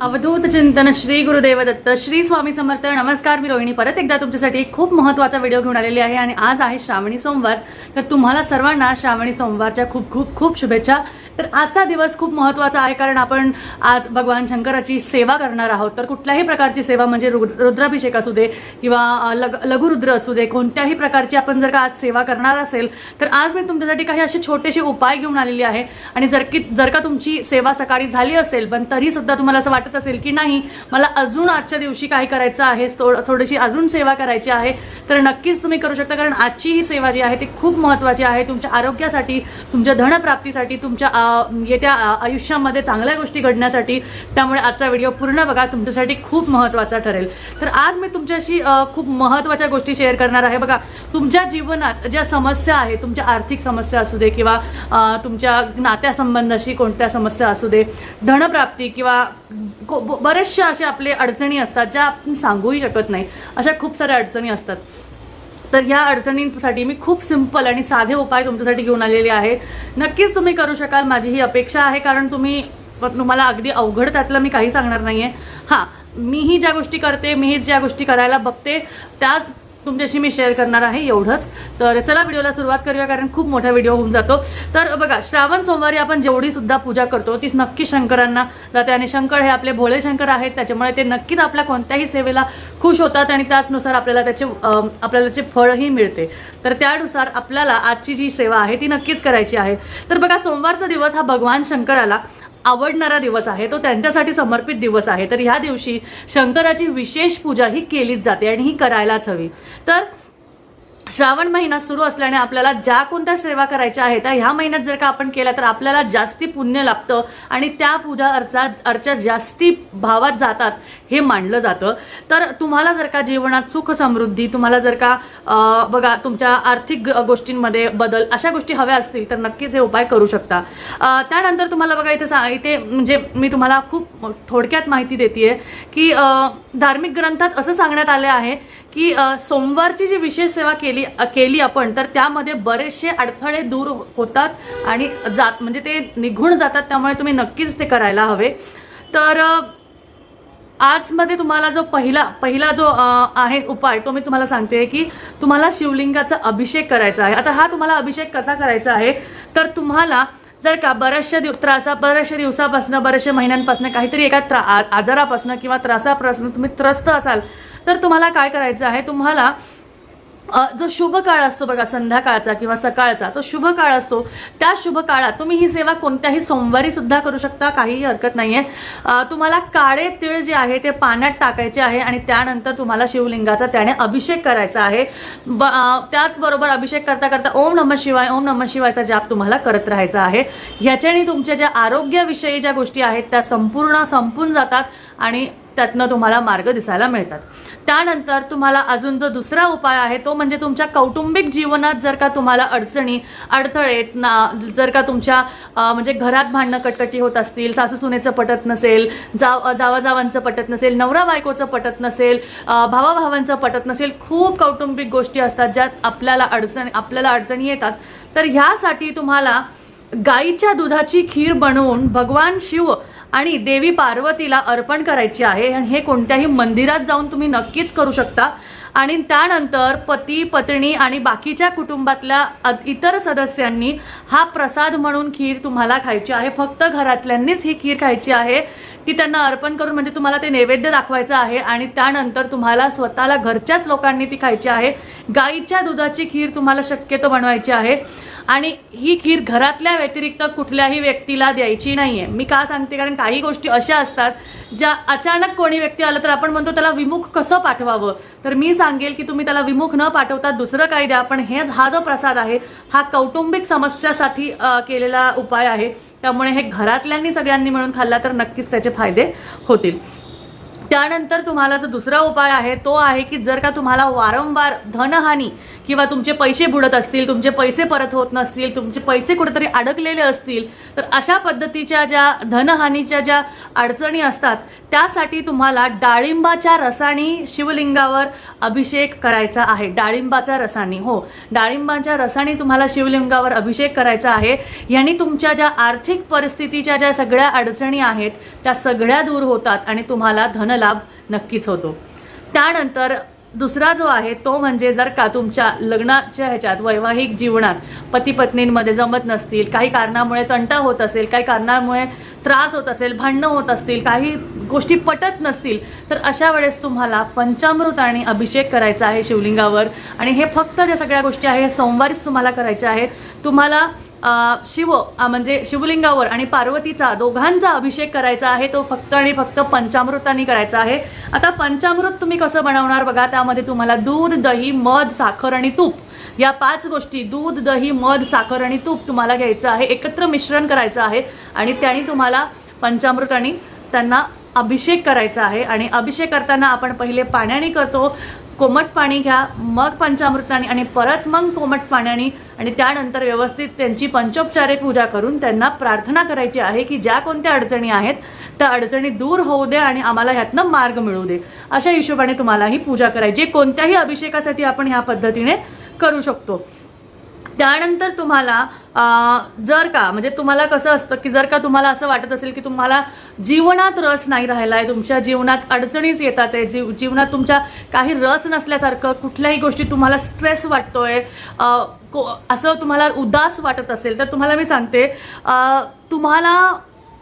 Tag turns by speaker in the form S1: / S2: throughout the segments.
S1: अवधूत चिंतन श्री गुरुदेव दत्त श्री स्वामी समर्थ नमस्कार मी रोहिणी. परत एकदा तुमच्यासाठी एक खूप महत्त्वाचा व्हिडिओ घेऊन आलेली आहे आणि आज आहे श्रावणी सोमवार. तर तुम्हाला सर्वांना श्रावणी सोमवारच्या खूप खूप खूप शुभेच्छा. तर आजचा दिवस खूप महत्त्वाचा आहे कारण आपण आज भगवान शंकराची सेवा करणार आहोत. तर कुठल्याही प्रकारची सेवा म्हणजे रुद्र- रुद्राभिषेक असू दे किंवा लग लघुरुद्र असू दे कोणत्याही प्रकारची आपण जर का आज सेवा करणार असेल तर आज मी तुमच्यासाठी काही असे छोटेसे उपाय घेऊन आलेली आहे. आणि जर की जर का तुमची सेवा सकाळी झाली असेल पण तरीसुद्धा तुम्हाला असं वाटत असेल की नाही मला अजून आजच्या दिवशी काय करायचं आहे थोडं थोडीशी अजून सेवा करायची आहे तर नक्कीच तुम्ही करू शकता. कारण आजची ही सेवा जी आहे ती खूप महत्त्वाची आहे. तुमच्या आरोग्यासाठी तुमच्या धनप्राप्तीसाठी तुमच्या येत्या आयुष्यामध्ये चांगल्या गोष्टी घडण्यासाठी. त्यामुळे आजचा व्हिडिओ पूर्ण बघा. तुमच्यासाठी खूप महत्त्वाचा ठरेल. तर आज मी तुमच्याशी खूप महत्त्वाच्या गोष्टी शेअर करणार आहे. बघा तुमच्या जीवनात ज्या समस्या आहे तुमच्या आर्थिक समस्या असू दे किंवा तुमच्या नात्यासंबंधाशी कोणत्या समस्या असू दे धनप्राप्ती किंवा ब- बरेचशा अशा आपले अडचणी असतात ज्या आपण सांगूही शकत नाही. अशा खूप साऱ्या अडचणी असतात. तर ह्या अडचणींसाठी मी खूप सिंपल आणि साधे उपाय तुमच्यासाठी घेऊन आलेले आहे नक्कीच तुम्ही करू शकाल माझी ही अपेक्षा आहे कारण तुम्ही तुम्हाला अगदी अवघड त्यातलं मी काही सांगणार नाही आहे हां मीही ज्या गोष्टी करते मीही ज्या गोष्टी करायला बघते त्याच तुमच्याशी मी शेअर करणार आहे एवढंच. तर चला व्हिडिओला सुरुवात करूया कारण खूप मोठा व्हिडिओ होऊन जातो. तर बघा श्रावण सोमवारी आपण जेवढी सुद्धा पूजा करतो ती नक्की शंकरांना जाते. आणि शंकर हे आपले भोळे शंकर आहेत त्याच्यामुळे ते नक्कीच आपल्या कोणत्याही सेवेला खुश होतात आणि त्याचनुसार आपल्याला त्याचे आपल्याला त्याचे फळही मिळते. तर त्यानुसार आपल्याला आजची जी सेवा आहे ती नक्कीच करायची आहे. तर बघा सोमवारचा दिवस हा भगवान शंकराला आवडणारा दिवस आहे तो त्यांच्यासाठी समर्पित दिवस आहे. तर ह्या दिवशी शंकराची विशेष पूजा ही केलीच जाते आणि ही करायलाच हवी. तर श्रावण महिना सुरू असल्याने आपल्याला ज्या कोणत्या सेवा करायच्या आहेत त्या ह्या महिन्यात जर का आपण केल्या तर आपल्याला जास्ती पुण्य लाभतं आणि त्या पूजा अर्चा अर्चा जास्ती भावात जातात. हे मानलं जातं. तर तुम्हाला जर का जीवनात सुख समृद्धी तुम्हाला जर का बघा तुमच्या आर्थिक ग- गोष्टींमध्ये बदल अशा गोष्टी हव्या असतील तर नक्कीच हे उपाय करू शकता. त्यानंतर तुम्हाला बघा इथे सा इथे म्हणजे मी तुम्हाला खूप थोडक्यात माहिती देते की धार्मिक ग्रंथात असं सांगण्यात आलं आहे की सोमवारची जी विशेष सेवा केली केली आपण तर त्यामध्ये बरेचसे अडथळे दूर होतात आणि जात म्हणजे ते निघून जातात त्यामुळे तुम्ही नक्कीच ते करायला हवे. तर आजमध्ये तुम्हाला जो पहिला पहिला जो आहे उपाय तो मी तुम्हाला सांगते की तुम्हाला शिवलिंगाचा अभिषेक करायचा आहे. आता हा तुम्हाला अभिषेक कसा करायचा आहे? तर तुम्हाला जर का बऱ्याचशा दिव त्रासा बऱ्याचशा दिवसापासून बऱ्याचशा महिन्यांपासून काहीतरी एका त्रा आ- आजारापासून किंवा त्रासापासून तुम्ही त्रस्त असाल तर तुम्हाला काय करायचं आहे? तुम्हाला जो शुभ काळ असतो बघा संध्याकाळचा किंवा सकाळचा तो शुभ काळ असतो. त्या शुभ काळात तुम्ही ही सेवा कोणत्याही सोमवारी सुद्धा करू शकता काहीही हरकत नाही आहे तुम्हाला काळे तिळ जे आहे ते पाण्यात टाकायचे आहे आणि त्यानंतर तुम्हाला शिवलिंगाचा त्याने अभिषेक करायचा आहे. ब त्याचबरोबर अभिषेक करता करता ओम नम शिवाय ओम नम शिवायचा जाप तुम्हाला करत राहायचा आहे. ह्याच्याने तुमच्या ज्या आरोग्याविषयी ज्या गोष्टी आहेत त्या संपूर्ण संपून जातात आणि त्यातनं तुम्हाला मार्ग दिसायला मिळतात. त्यानंतर तुम्हाला अजून जो दुसरा उपाय आहे तो म्हणजे तुमच्या कौटुंबिक जीवनात जर का तुम्हाला अडचणी अडथळे ना जर का तुमच्या म्हणजे घरात भांडणं कटकटी होत असतील सासू सुनेचं पटत नसेल जाव जावाजावांचं पटत नसेल नवरा बायकोचं पटत नसेल भावाभावांचं पटत नसेल खूप कौटुंबिक गोष्टी असतात ज्यात आपल्याला अडचण आपल्याला अडचणी येतात. तर ह्यासाठी तुम्हाला गाईच्या दुधाची खीर बनवून भगवान शिव आणि देवी पार्वतीला अर्पण करायची आहे. आणि हे कोणत्याही मंदिरात जाऊन तुम्ही नक्कीच करू शकता. आणि त्यानंतर पती पत्नी आणि बाकीच्या कुटुंबातल्या इतर सदस्यांनी हा प्रसाद म्हणून खीर तुम्हाला खायची आहे. फक्त घरातल्यांनीच ही खीर खायची आहे. ती त्यांना अर्पण करून म्हणजे तुम्हाला ते नैवेद्य दाखवायचं आहे. आणि त्यानंतर तुम्हाला स्वतःला घरच्याच लोकांनी ती खायची आहे. गाईच्या दुधाची खीर तुम्हाला शक्यतो बनवायची आहे. आणि ही खीर घरातल्या व्यतिरिक्त कुठल्याही व्यक्तीला द्यायची नाही आहे मी का सांगते? कारण काही गोष्टी अशा असतात ज्या अचानक कोणी व्यक्ती आलं तर आपण म्हणतो त्याला विमुख कसं पाठवावं? तर मी सांगेल की तुम्ही त्याला विमुख न पाठवता दुसरं काही द्या. पण हे हा जो प्रसाद आहे हा कौटुंबिक समस्यासाठी केलेला उपाय आहे. त्यामुळे हे घरातल्यांनी सगळ्यांनी मिळून खाल्ला तर नक्कीच त्याचे फायदे होतील. त्यानंतर तुम्हाला जो दुसरा उपाय आहे तो आहे की जर का तुम्हाला वारंवार धनहानी किंवा तुमचे पैसे बुडत असतील तुमचे पैसे परत होत नसतील तुमचे पैसे कुठेतरी अडकलेले असतील तर अशा पद्धतीच्या ज्या धनहानीच्या ज्या अडचणी असतात त्यासाठी तुम्हाला डाळिंबाच्या रसाने शिवलिंगावर अभिषेक करायचा आहे. डाळिंबाच्या रसाने हो. डाळिंबाच्या रसाने तुम्हाला शिवलिंगावर अभिषेक करायचा आहे. यांनी तुमच्या ज्या आर्थिक परिस्थितीच्या ज्या सगळ्या अडचणी आहेत त्या सगळ्या दूर होतात आणि तुम्हाला धन लाभ नक्कीच होतो. त्यानंतर दुसरा जो आहे तो म्हणजे जर का तुमच्या लग्नाच्या ह्याच्यात वैवाहिक जीवनात पती पत्नींमध्ये जमत नसतील काही कारणामुळे तंटा होत असेल काही कारणामुळे त्रास होत असेल भांडणं होत असतील काही गोष्टी पटत नसतील तर अशा वेळेस तुम्हाला पंचामृत आणि अभिषेक करायचा आहे शिवलिंगावर. आणि हे फक्त ज्या सगळ्या गोष्टी आहे सोमवारीच तुम्हाला करायच्या आहेत. तुम्हाला शिव म्हणजे शिवलिंगावर आणि पार्वतीचा दोघांचा अभिषेक करायचा आहे तो फक्त आणि फक्त पंचामृतानी करायचा आहे. आता पंचामृत तुम्ही कसं बनवणार बघा त्यामध्ये तुम्हाला दूध दही मध साखर आणि तूप या पाच गोष्टी दूध दही मध साखर आणि तूप तुम्हाला घ्यायचं आहे एकत्र मिश्रण करायचं आहे आणि त्याने तुम्हाला पंचामृतानी त्यांना अभिषेक करायचा आहे. आणि अभिषेक करताना आपण पहिले पाण्याने करतो कोमट पाणी घ्या मग पंचामृताने आणि परत मग कोमट पाण्याने आणि त्यानंतर व्यवस्थित त्यांची पंचोपचारे पूजा करून त्यांना प्रार्थना करायची आहे की ज्या कोणत्या अडचणी आहेत त्या अडचणी दूर होऊ दे आणि आम्हाला ह्यातनं मार्ग मिळू दे. अशा हिशोबाने तुम्हाला ही पूजा करायची कोणत्याही अभिषेकासाठी आपण ह्या पद्धतीने करू शकतो. त्यानंतर तुम्हाला जर का म्हणजे तुम्हाला कसं असतं की जर का तुम्हाला असं वाटत असेल की तुम्हाला जीवनात रस नाही राहिला आहे तुमच्या जीवनात अडचणीच येतात आहे जीव जीवनात तुमच्या काही रस नसल्यासारखं कुठल्याही गोष्टी तुम्हाला स्ट्रेस वाटतो आहे को- असं तुम्हाला उदास वाटत असेल तर तुम्हाला मी सांगते तुम्हाला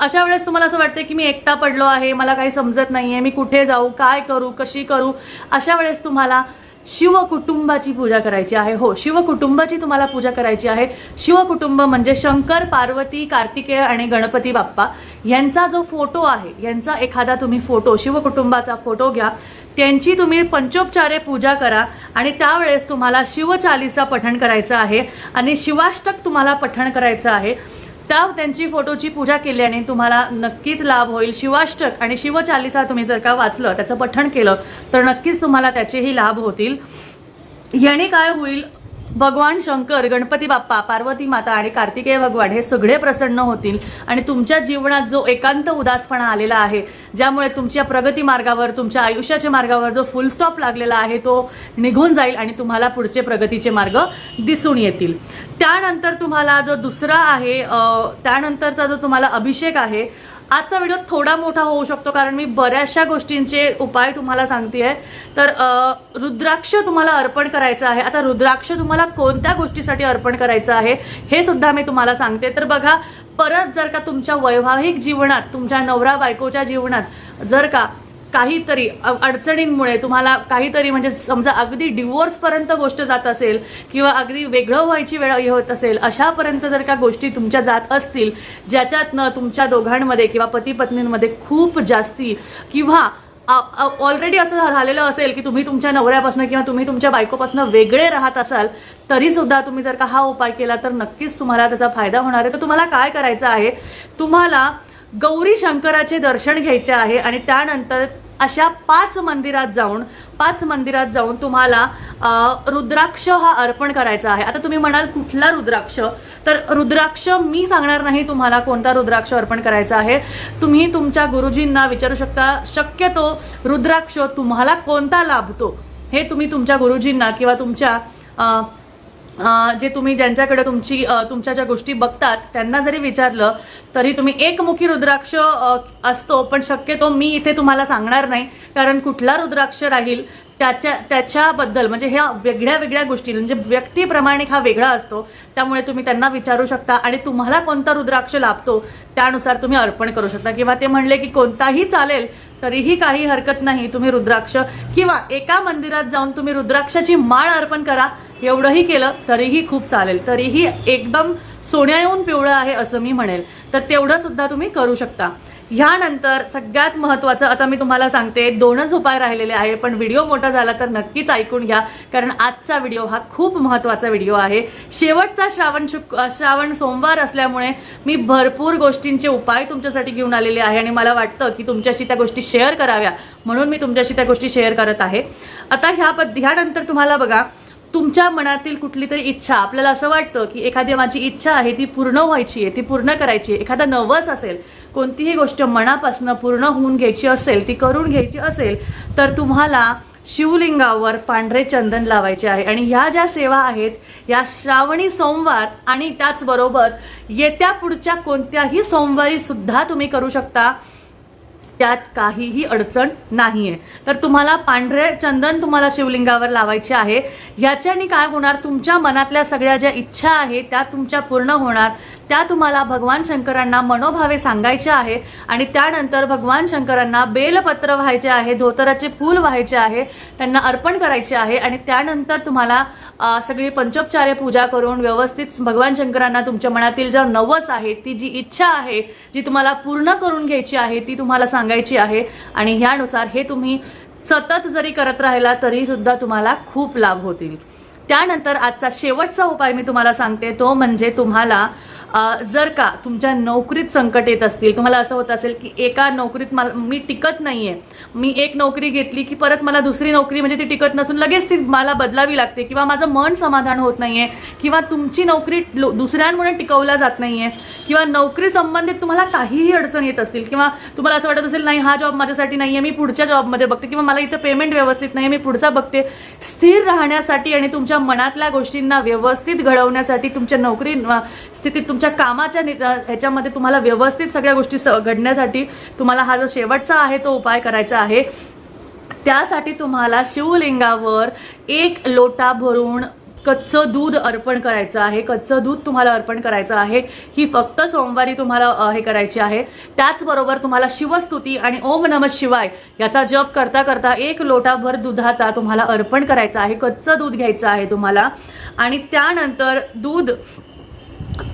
S1: अशा वेळेस तुम्हाला असं वाटतं की मी एकटा पडलो आहे मला काही समजत नाही आहे मी कुठे जाऊ काय करू कशी करू अशा वेळेस तुम्हाला शिवकुटुंबाची पूजा करायची आहे. हो शिवकुटुंबाची तुम्हाला पूजा करायची आहे. शिवकुटुंब म्हणजे शंकर पार्वती कार्तिकेय आणि गणपती बाप्पा यांचा जो फोटो आहे यांचा एखादा तुम्ही फोटो शिवकुटुंबाचा फोटो घ्या. त्यांची तुम्ही पंचोपचारे पूजा करा आणि त्यावेळेस तुम्हाला शिवचालीचा पठण करायचं आहे आणि शिवाष्टक तुम्हाला पठण करायचं आहे. त्या त्यांची फोटोची पूजा केल्याने तुम्हाला नक्कीच लाभ होईल. शिवाष्टक आणि शिवचालिसा तुम्ही जर का वाचलं त्याचं पठण केलं तर नक्कीच तुम्हाला त्याचेही लाभ होतील. याने काय होईल? भगवान शंकर गणपती बाप्पा पार्वती माता आणि कार्तिकेय भगवान हे सगळे प्रसन्न होतील आणि तुमच्या जीवनात जो एकांत उदासपणा आलेला आहे ज्यामुळे तुमच्या प्रगती मार्गावर तुमच्या आयुष्याच्या मार्गावर जो फुल स्टॉप लागलेला आहे तो निघून जाईल आणि तुम्हाला पुढचे प्रगतीचे मार्ग दिसून येतील. त्यानंतर तुम्हाला जो दुसरा आहे त्यानंतरचा जो तुम्हाला अभिषेक आहे आजचा व्हिडिओ थोडा मोठा होऊ शकतो कारण मी बऱ्याचशा गोष्टींचे उपाय तुम्हाला सांगते तर रुद्राक्ष तुम्हाला अर्पण करायचं आहे. आता रुद्राक्ष तुम्हाला कोणत्या गोष्टीसाठी अर्पण करायचं आहे हे सुद्धा मी तुम्हाला सांगते. तर बघा परत जर का तुमच्या वैवाहिक जीवनात तुमच्या नवरा बायकोच्या जीवनात जर का काहीतरी अडचणींमुळे तुम्हाला काहीतरी म्हणजे समजा अगदी डिवोर्सपर्यंत गोष्ट जात असेल किंवा अगदी वेगळं व्हायची वेळ होत असेल अशापर्यंत जर का गोष्टी तुमच्या जात असतील ज्याच्यातनं तुमच्या दोघांमध्ये किंवा पती पत्नींमध्ये खूप जास्ती किंवा ऑलरेडी असं झालेलं असेल की तुम्ही तुमच्या नवऱ्यापासून किंवा तुम्ही तुमच्या बायकोपासून वेगळे राहत असाल तरीसुद्धा तुम्ही जर का हा उपाय केला तर नक्कीच तुम्हाला त्याचा फायदा होणार आहे. तर तुम्हाला काय करायचं आहे? तुम्हाला गौरी शंकराचे दर्शन घ्यायचे आहे आणि त्यानंतर अशा पाच मंदिरात जाऊन पाच मंदिरात जाऊन तुम्हाला रुद्राक्ष हा अर्पण करायचा आहे. आता तुम्ही म्हणाल कुठला रुद्राक्ष? तर रुद्राक्ष मी सांगणार नाही तुम्हाला कोणता रुद्राक्ष अर्पण करायचा आहे. तुम्ही तुमच्या गुरुजींना विचारू शकता शक्यतो रुद्राक्ष तुम्हाला कोणता लाभतो हे तुम्ही तुमच्या गुरुजींना किंवा तुमच्या जे तुम्ही ज्यांच्याकडे तुमची तुमच्या ज्या गोष्टी बघतात त्यांना जरी विचारलं तरी तुम्ही एकमुखी रुद्राक्ष असतो पण शक्यतो मी इथे तुम्हाला सांगणार नाही कारण कुठला रुद्राक्ष राहील त्याच्या त्याच्याबद्दल म्हणजे ह्या वेगळ्या वेगळ्या गोष्टी म्हणजे व्यक्तीप्रमाणे हा वेगळा असतो त्यामुळे तुम्ही त्यांना विचारू शकता आणि तुम्हाला कोणता रुद्राक्ष लाभतो त्यानुसार तुम्ही अर्पण करू शकता. किंवा ते म्हणले की कोणताही चालेल तरीही काही हरकत नाही तुम्ही रुद्राक्ष. किंवा एका मंदिरात जाऊन तुम्ही रुद्राक्षाची माळ अर्पण करा एवढंही केलं तरीही खूप चालेल. तरीही एकदम सोन्या येऊन पिवळं आहे असं मी म्हणेल. तर तेवढं सुद्धा तुम्ही करू शकता. ह्यानंतर सगळ्यात महत्त्वाचं आता मी तुम्हाला सांगते दोनच उपाय राहिलेले आहे पण व्हिडिओ मोठा झाला तर नक्कीच ऐकून घ्या कारण आजचा व्हिडिओ हा खूप महत्त्वाचा व्हिडिओ आहे. शेवटचा श्रावण शुक श्रावण सोमवार असल्यामुळे मी भरपूर गोष्टींचे उपाय तुमच्यासाठी घेऊन आलेले आहे आणि मला वाटतं की तुमच्याशी त्या गोष्टी शेअर कराव्या म्हणून मी तुमच्याशी त्या गोष्टी शेअर करत आहे. आता ह्या पद ह्यानंतर तुम्हाला बघा तुमच्या मनातील कुठली तरी इच्छा आपल्याला असं वाटतं की एखादी माझी इच्छा आहे ती पूर्ण व्हायची आहे ती पूर्ण करायची आहे एखादा नवस असेल कोणतीही गोष्ट मनापासून पूर्ण होऊन घ्यायची असेल ती करून घ्यायची असेल तर तुम्हाला शिवलिंगावर पांढरे चंदन लावायचे आहे. आणि ह्या ज्या सेवा आहेत या श्रावणी सोमवार आणि त्याचबरोबर येत्या पुढच्या कोणत्याही सोमवारी सुद्धा तुम्ही करू शकता. त्यात काहीही अडचण नाही आहे तर तुम्हाला पांढरे चंदन तुम्हाला शिवलिंगावर लावायचे आहे. ह्याच्याने काय होणार? तुमच्या मनातल्या सगळ्या ज्या इच्छा आहेत त्या तुमच्या पूर्ण होणार. त्या तुम्हाला भगवान शंकरांना मनोभावे सांगायचे आहे आणि त्यानंतर भगवान शंकरांना बेलपत्र व्हायचे आहे धोतराचे फूल व्हायचे आहे त्यांना अर्पण करायचे आहे आणि त्यानंतर तुम्हाला सगळी पंचोपचारे पूजा करून व्यवस्थित भगवान शंकरांना तुमच्या मनातील ज्या नवस आहे ती जी इच्छा आहे जी तुम्हाला पूर्ण करून घ्यायची आहे ती तुम्हाला सांगायची आहे आणि ह्यानुसार हे तुम्ही सतत जरी करत राहिला तरी सुद्धा तुम्हाला खूप लाभ होतील. त्यानंतर आजचा शेवटचा उपाय मी तुम्हाला सांगते तो म्हणजे तुम्हाला जर का तुमच्या नोकरीत संकट येत असतील तुम्हाला असं होत असेल की एका नोकरीत मला मी टिकत नाही आहे मी एक नोकरी घेतली की परत मला दुसरी नोकरी म्हणजे ती टिकत नसून लगेच ती मला बदलावी लागते किंवा माझं मन समाधान होत नाही आहे किंवा तुमची नोकरी लो- दुसऱ्यांमुळे टिकवला जात नाही आहे किंवा नोकरी संबंधित तुम्हाला काहीही अडचण येत असतील किंवा तुम्हाला असं वाटत असेल नाही हा जॉब माझ्यासाठी नाही आहे मी पुढच्या जॉबमध्ये बघते किंवा मला इथं पेमेंट व्यवस्थित नाही मी पुढचा बघते. स्थिर राहण्यासाठी आणि तुमच्या मनातल्या गोष्टींना व्यवस्थित घडवण्यासाठी तुमच्या नोकरी स्थितीत तुमच्या कामाच्या ह्याच्यामध्ये तुम्हाला व्यवस्थित सगळ्या गोष्टी स- घडण्यासाठी तुम्हाला हा जो शेवटचा आहे तो उपाय करायचा आहे. त्यासाठी तुम्हाला शिवलिंगावर एक लोटा भरून कच्चं दूध अर्पण करायचं आहे कच्चं दूध तुम्हाला अर्पण करायचं आहे ही फक्त सोमवारी तुम्हाला हे करायची आहे. त्याचबरोबर तुम्हाला शिवस्तुती आणि ओम नम शिवाय याचा जप करता करता एक लोटाभर दुधाचा तुम्हाला अर्पण करायचा आहे कच्चं दूध घ्यायचं आहे तुम्हाला. आणि त्यानंतर दूध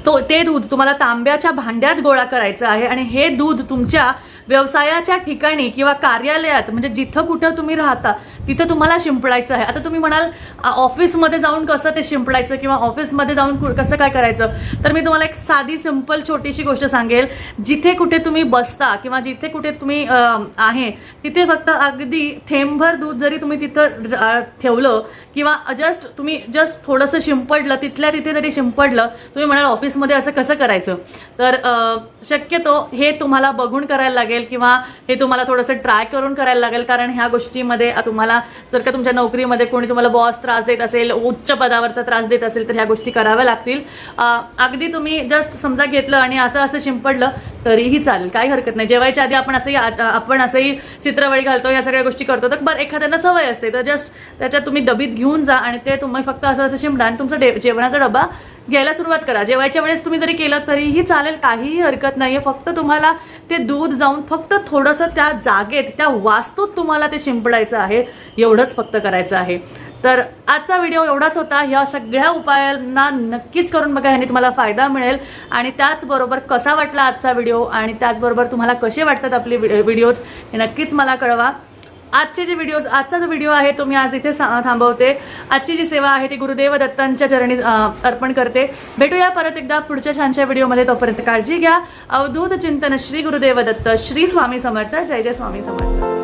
S1: तो ते दूध तुम्हाला तांब्याच्या भांड्यात गोळा करायचं आहे आणि हे दूध तुमच्या व्यवसायाच्या ठिकाणी किंवा कार्यालयात म्हणजे जिथं कुठं तुम्ही राहता तिथं तुम्हाला शिंपडायचं आहे. आता तुम्ही म्हणाल ऑफिसमध्ये जाऊन कसं ते शिंपडायचं किंवा ऑफिसमध्ये जाऊन कु- कसं काय करायचं? तर मी तुम्हाला एक साधी सिंपल छोटीशी गोष्ट सांगेल. जिथे कुठे तुम्ही बसता किंवा जिथे कुठे तुम्ही आहे तिथे फक्त अगदी थेंबभर दूध जरी तुम्ही तिथं ठेवलं किंवा जस्ट तुम्ही जस्ट थोडंसं शिंपडलं तिथल्या तिथे जरी शिंपडलं तुम्ही म्हणाल ऑफिसमध्ये असं कसं करायचं? तर शक्यतो हे तुम्हाला बघून करायला लागेल. किंवा हे तुम्हाला थोडंसं ट्राय करून करायला लागेल कारण ह्या गोष्टीमध्ये तुम्हाला जर का तुमच्या नोकरीमध्ये कोणी तुम्हाला बॉस त्रास देत असेल उच्च पदावरचा त्रास देत असेल तर ह्या गोष्टी कराव्या लागतील. अगदी तुम्ही जस्ट समजा घेतलं आणि असं असं शिंपडलं तरीही चालेल काही हरकत नाही. जेवायच्या आधी आपण असंही आपण असंही चित्रवळी घालतो या सगळ्या गोष्टी करतो तर बरं एखाद्यांना सवय असते तर जस्ट त्याच्यात तुम्ही डबीत घेऊन जा आणि ते तुम्ही फक्त असं असं शिंपडा आणि तुमचा डे जेवणाचा डबा घ्यायला सुरुवात करा. जेवायच्या वेळेस तुम्ही जरी केलं तरीही चालेल काहीही हरकत नाही आहे फक्त तुम्हाला ते दूध जाऊन फक्त थोडंसं त्या जागेत त्या वास्तूत तुम्हाला ते शिंपडायचं आहे. एवढंच फक्त करायचं आहे. तर आजचा व्हिडिओ एवढाच होता. या सगळ्या उपायांना नक्कीच करून बघा ह्याने तुम्हाला फायदा मिळेल. आणि त्याचबरोबर कसा वाटला आजचा व्हिडिओ? आणि त्याचबरोबर तुम्हाला कसे वाटतात आपले व्हिडिओज? हे नक्कीच मला कळवा. आजचे जे व्हिडिओज आजचा जो व्हिडिओ आहे तो मी आज इथे सा- थांबवते. आजची जी सेवा आहे ती गुरुदेव दत्तांच्या चरणी अर्पण करते. भेटूया परत एकदा पुढच्या छानशा व्हिडिओमध्ये तोपर्यंत काळजी घ्या. अवधूत चिंतन श्री गुरुदेव दत्त श्री स्वामी समर्थ. जय जय स्वामी समर्थ.